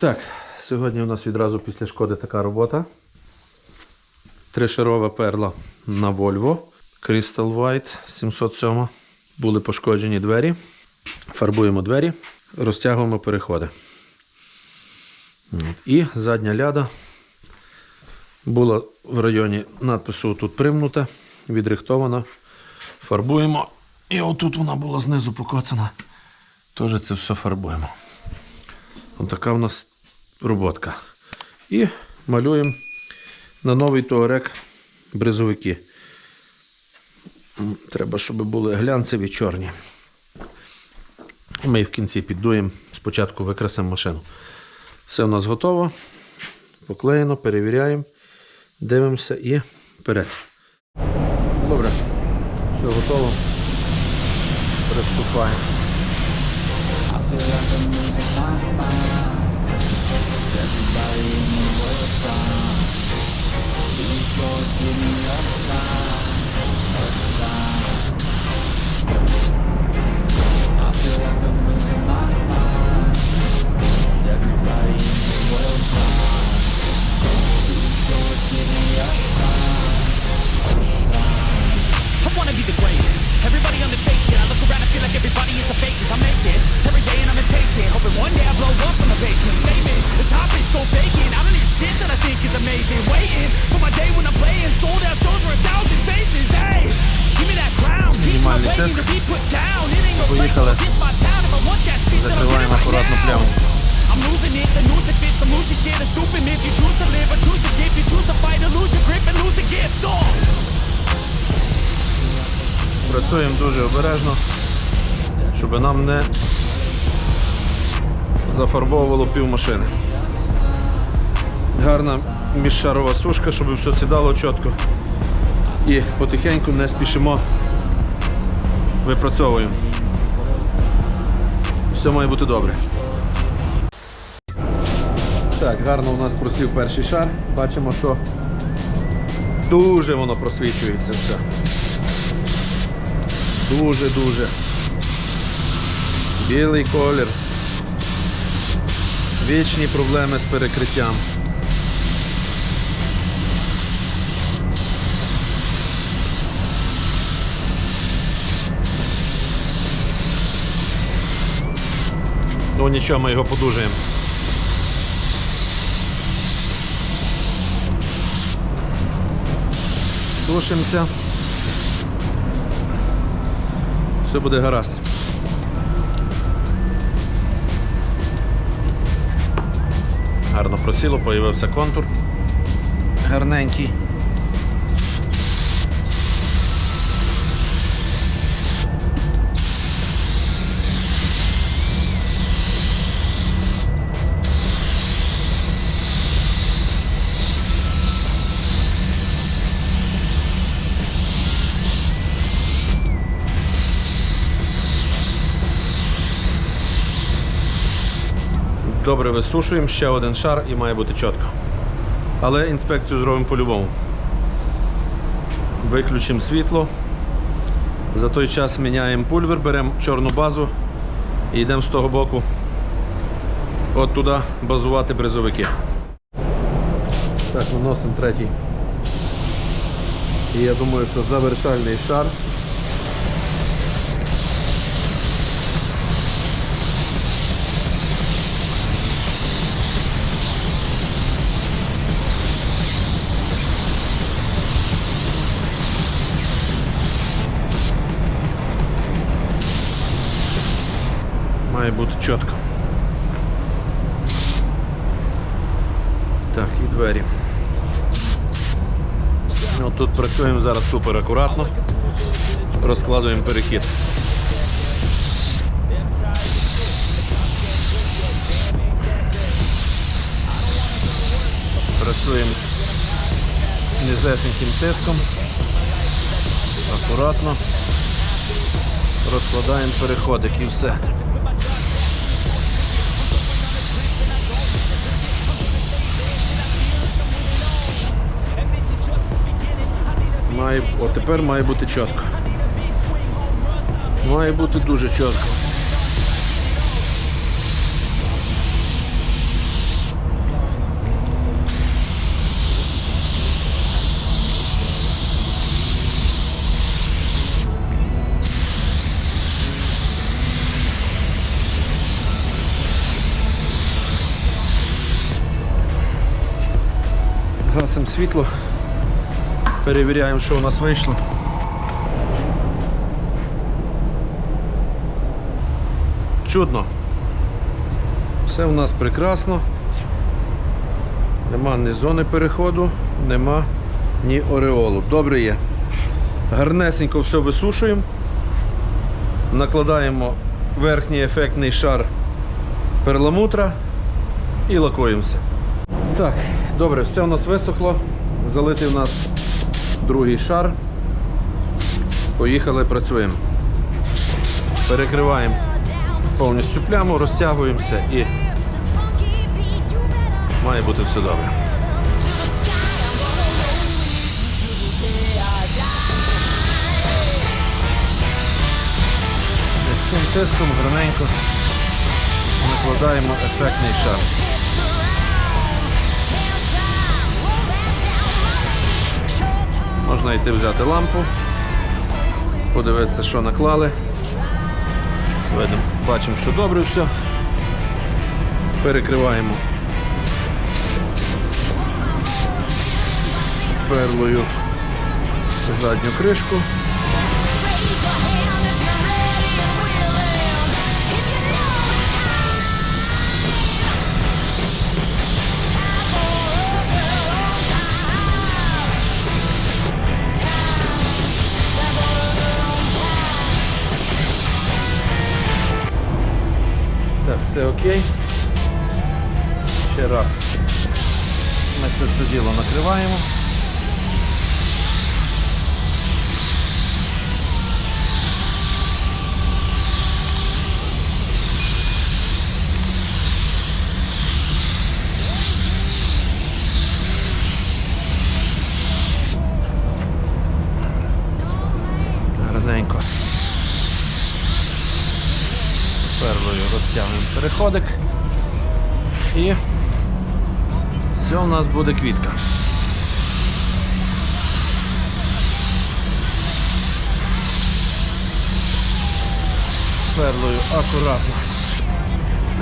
Так, сьогодні у нас відразу після шкоди така робота. Тришарова перла на Volvo. Crystal White 707. Були пошкоджені двері. Фарбуємо двері, розтягуємо переходи. І задня ляда була в районі надпису тут примнута, відрихтована. Фарбуємо. І отут вона була знизу покоцана. Теж це все фарбуємо. Ось така в нас роботка. І малюємо на новий туарек бризовики. Треба, щоб були глянцеві чорні. Ми в кінці піддуємо, спочатку викрасимо машину. Все у нас готово. Поклеєно, перевіряємо, дивимося і вперед. Добре, все готово. Приступаємо. fill up the music, my mind. Lose a gift. Oh. Працюємо дуже обережно, щоб нам не зафарбовувало пів машини. Гарна міжшарова сушка, щоб все сідало чітко. І потихеньку не спішимо, випрацьовуємо. Все має бути добре. Так, гарно у нас просів перший шар. Бачимо, що дуже воно просвічується все. Дуже-дуже. Білий колір. Вічні проблеми з перекриттям. Ну нічого, ми його подужаємо. Тушимося. Все буде гаразд. Гарно просіло, появився контур. Гарненький. Добре висушуємо, ще один шар і має бути чітко. Але інспекцію зробимо по-любому. Виключимо світло. За той час міняємо пульвер, беремо чорну базу і йдемо з того боку от туди базувати бризовики. Так, наносимо третій. І я думаю, що завершальний шар. Має бути чітко. Так, і двері. Ну, тут працюємо зараз супер акуратно. Розкладуємо перехід. Працюємо низесеньким тиском. Акуратно. Розкладаємо переходик і все. Має... О, тепер має бути чітко. Має бути дуже чітко. Гасим світло. Перевіряємо, що у нас вийшло. Чудно. Все у нас прекрасно. Нема ні зони переходу, нема ні ореолу. Добре є. Гарнесенько все висушуємо. Накладаємо верхній ефектний шар перламутра і лакуємося. Так, добре, все у нас висохло. Залитий у нас другий шар. Поїхали, працюємо. Перекриваємо повністю пляму, розтягуємося і має бути все добре. Цим тиском гарненько накладаємо ефектний шар. Можна йти взяти лампу, подивитися, що наклали. Видимо, бачимо, що добре все. Перекриваємо перлою задню кришку. Все окей. Ще раз. Ми це все діло накриваємо. Перлою переходик. І все у нас буде квітка. Перлою акуратно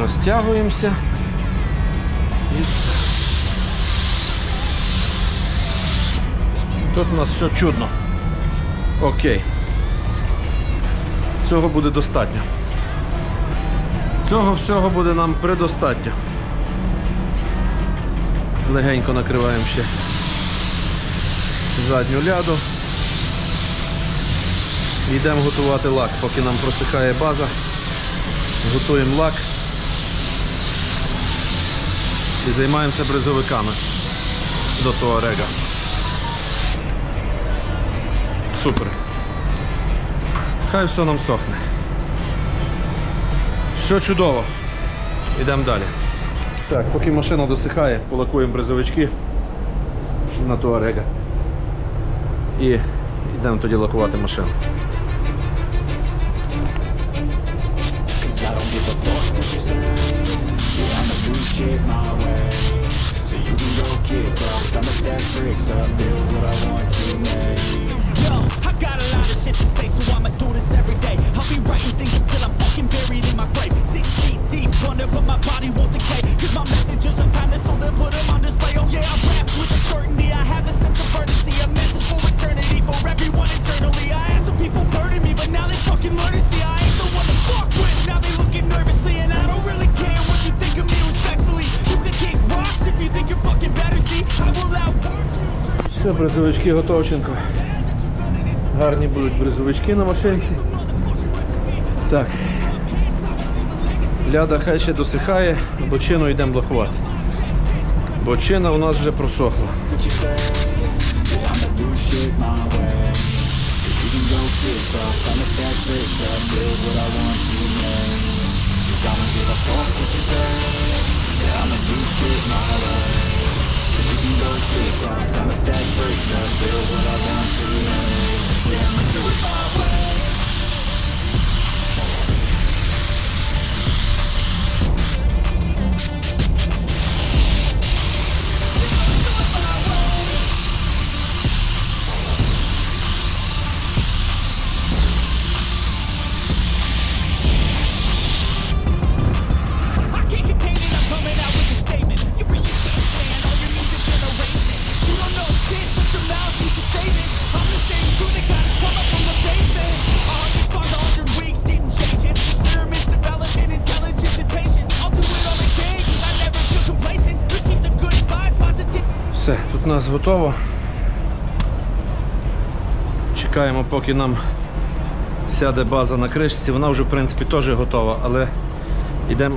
розтягуємося. І все. Тут у нас все чудно. Окей. Цього буде достатньо. Цього всього буде нам предостатньо. Легенько накриваємо ще задню ляду. Йдемо готувати лак, поки нам просихає база. Готуємо лак і займаємося бризовиками до того рега. Супер. Хай все нам сохне. Все чудово. Йдемо далі. Так, поки машина досихає, полакуємо бризовички на туарега. І йдемо тоді лакувати машину. Yo, I got a lot of shit to say, so I'ma do this every day. I'll be writing things until I'm fucking buried in my grave. Six feet deep under, but my body won't decay. Cause my messages are timeless, so they'll put them on display. Oh yeah, I rap with a certainty. I have a sense of urgency, a message for eternity, for everyone eternally. I had some people burden me, but now they fucking learn to see I ain't the one to fuck with. Now they looking nervously, and I don't really care what you think of me respectfully. You can kick rocks if you think you're fucking better. See, I will outwork you. Все, бризовички готовченко. Гарні будуть бризовички на машинці. Так. Ляда хай ще досихає, бочину йдемо блокувати. Бочина у нас вже просохла. I'ma do готово. Чекаємо, поки нам сяде база на кришці. Вона вже в принципі теж готова, але йдемо,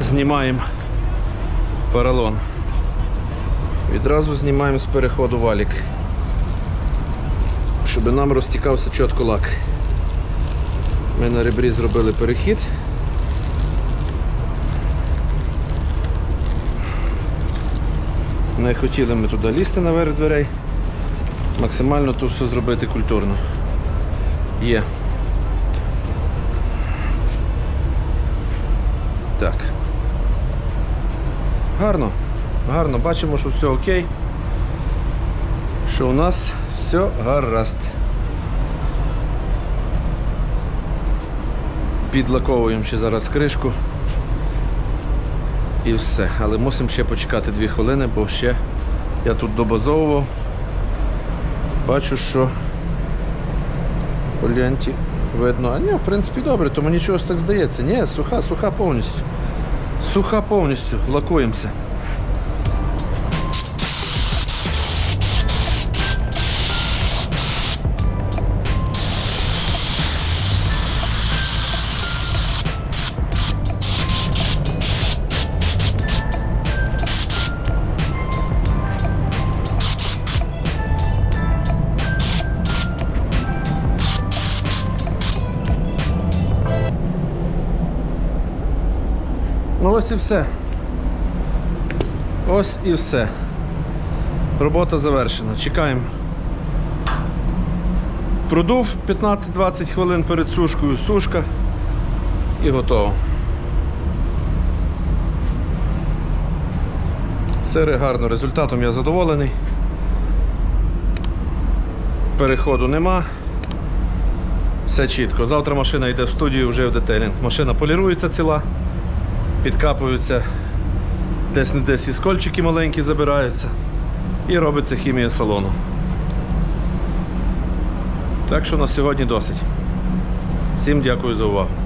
знімаємо поролон. Відразу знімаємо з переходу валік, щоб нам розтікався чітко лак. Ми на ребрі зробили перехід. Не хотіли ми туди лізти наверх дверей. Максимально тут все зробити культурно. Є. Так. Гарно. Гарно. Бачимо, що все окей. Що у нас все гаразд. Підлаковуємо ще зараз кришку. І все. Але мусимо ще почекати 2 хвилини, бо ще я тут добазовував. Бачу, що по ленті видно. А ні, в принципі, добре, тому нічого ж так здається. Ні, суха, суха повністю. Суха повністю. Лакуємося. Ну ось і все. Ось і все. Робота завершена. Чекаємо. Продув 15-20 хвилин перед сушкою, сушка і готово. Все гарно, результатом я задоволений. Переходу нема. Все чітко. Завтра машина йде в студію вже в детелінг. Машина полірується ціла підкапуються, десь не десь і скольчики маленькі забираються і робиться хімія салону. Так що на сьогодні досить. Всім дякую за увагу.